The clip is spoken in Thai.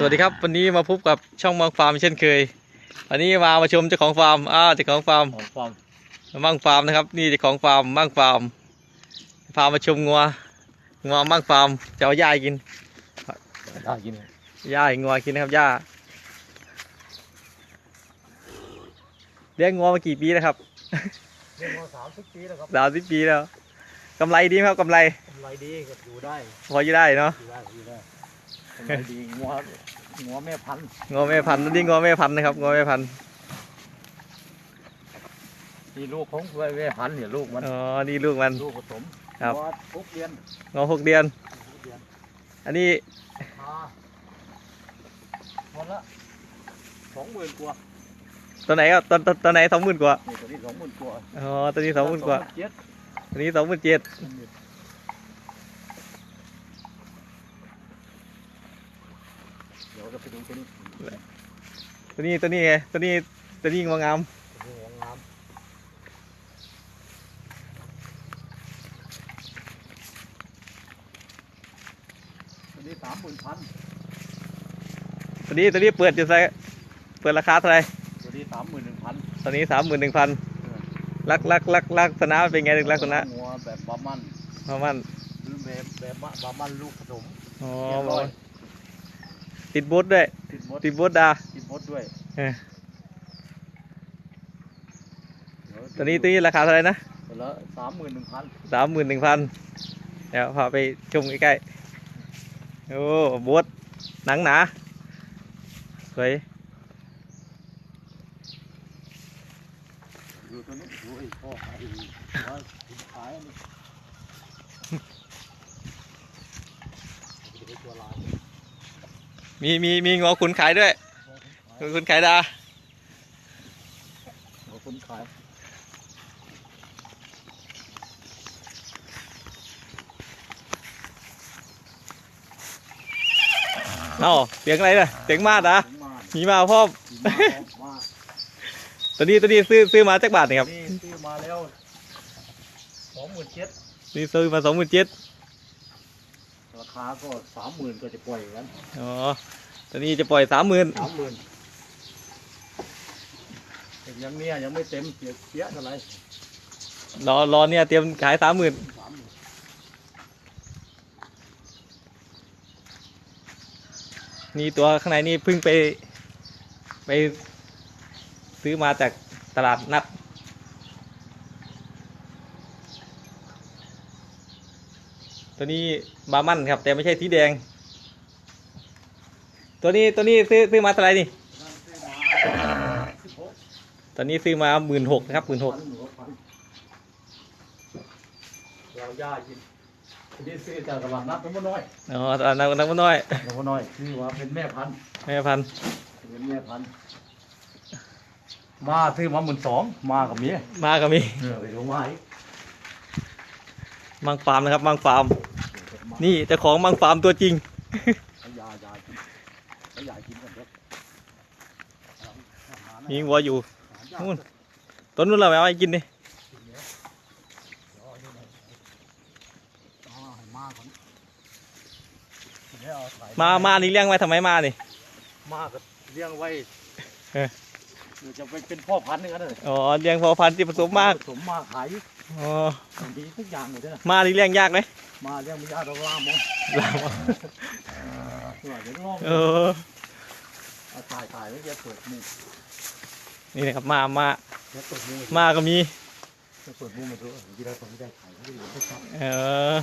สวัสดีครับ วันนี้มาพบกับช่องมังฟาร์มเช่นเคย วันนี้มามาชมเจ้าของฟาร์มอ้าวเจ้าของฟาร์มของฟาร์มมังฟาร์มนะครับ นี่เจ้าของฟาร์มมังฟาร์มพามาชมงัวงัวมังฟาร์มจะเอาหญ้าให้กินได้กินหญ้าให้งัวกินนะครับหญ้าเลี้ยงงัวมากี่ปีแล้วครับเรียกว่าสามสิบปีแล้วครับสามสิบปีแล้วกำไรดีไหมครับกำไรกำไรดีก็อยู่ได้ พออยู่ได้เนาะอยู่ได้อยู่ได้ กำไรดีงัวงัวแม่พันธุ์งัวแม่พันธุ์นี่งัวแม่พันธุ์นะครับงัวแม่พันธุ์นี่ลูกของแม่พันธุ์เนี่ยลูกมันอ๋อนี่ลูกมัน ลูกผสมครับ งัวทุกเดือนงัวหกเดือน ทุกเดือนอันนี้มาวันละสองหมื่นกว่าตัวไหนครับตัวตัวตัวไหนสองหมื่นกว่านี่ตัวนี้สองหมื่นกว่าอ๋อตัวนี้สองหมื่นกว่าเจ็ดตัวนี้สองหมื่นเจ็ด เดี๋ยวจะไปดู ตัวนี้ตัวนี้ตัวนี้ไงตัวนี้ตัวนี้งวงามตัวนี้งามตัวนี้สามหมื่นพันตัวนี้ตัวนี้เปิดอยู่ไซเปิดราคาเท่าไหร่ตัวนี้สามหมื่นหนึ่งพันตัวนี้สามหมื่นหนึ่งพันลักลักลักลักษณะเป็นไงลักษณะงัวแบบบามันประมาณหรือแบบแบบบามันลูกผสมอ๋อเรียบร้อย ติดบูทด้วย ติดมดติดบูทดาติดมดด้วยเออเดี๋ยตัวนี้ตัวนี้ราคาเท่าไหร่นะตัวละสามหมื่นหนึ่งพันสามหมื่นหนึ่งพันเดี๋ยวพาไปชมใกล้ๆ โอ้บูทหนังหนาสวยดูตัวนี้ดูไอ้พ่อขายอีกว่าคุณขายอันนี้เดี๋ยวตัวลาย มีมีมีงอขุนขายด้วยงอขุนขายดาหัวคุณขายเอ้าเสียงอะไรเนี่ยเสียงมาดอะถึงมามีมาพ่อมถึงมามาตัวนี้ตัวนี้ซื้อซื้อมาจากบาทนี่ครับนี่ซื้อมาแล้วสองหมื่นเจ็ดนี่ซื้อมาสองหมื่นเจ็ด ราคาก็สามหมื่นก็จะปล่อยกันอ๋อตัวนี้จะปล่อยสามหมื่นสามหมื่นยังเนี่ยยังไม่เต็มเสียเสียเท่าไหร่รอรอเนี่ยเตรียมขายสามหมื่นสามหมื่นนี่ตัวข้างในนี่เพิ่งไป ไปซื้อมาจากตลาดนัด ตัวนี้บาร์มันครับ แต่ไม่ใช่สีแดง ตัวนี้ตัวนี้ซื้อซื้อมาเท่าไหร่นี่นั่นซื้อมาสิบหกตอนนี้ซื้อมาหมื่นหกนะครับหมื่นหกพันหนึ่งพันเราย่ากินทีนี้ซื้อจากตลาดนัดน้ำมันน้อยอ๋อตลาดนัดนักมันน้อยน้ำมันน้อยคือว่าเป็นแม่พันธุ์แม่พันธุ์เป็นแม่พันธุ์มาซื้อมาหมื่นสองมากับเมียมาก็มีเออไปลงมาอีกมังฟาร์มนะครับมังฟาร์มมา นี่เจ้าของมังฟาร์มตัวจริงให้ยายากินให้ยายกินกันเด้อเอาอาหารมีวัวอยู่อาหารนู่นต้นนู้นเราเอาไปกินดิอ๋อให้มาก่อนเดี๋ยวเอาถ่ยมา มานี่เลี้ยงไว้ทำไมมานี่มาก็เลี้ยงไว้ เออเดี๋ยวจะไปเป็นพ่อพันธุ์นึงกันเลยอ๋อเลี้ยงพอพันธุ์ที่ผสมมากผสมมากขายอ๋อมีทุกอย่างเลยนะมานี่เลี้ยงยากไหมมาเลี้ยงมีญาติเราล่ามมั้งลามเดี๋ยวลองเออเอาถ่ายถ่ายแล้วจะเปิดมุมนี่นะครับมามาจะเปิดมุมมาก็มีจะเปิดมุมมาดูที่เราทำไม่ได้ถ่ายไม่ได้ไม่ชอบเออ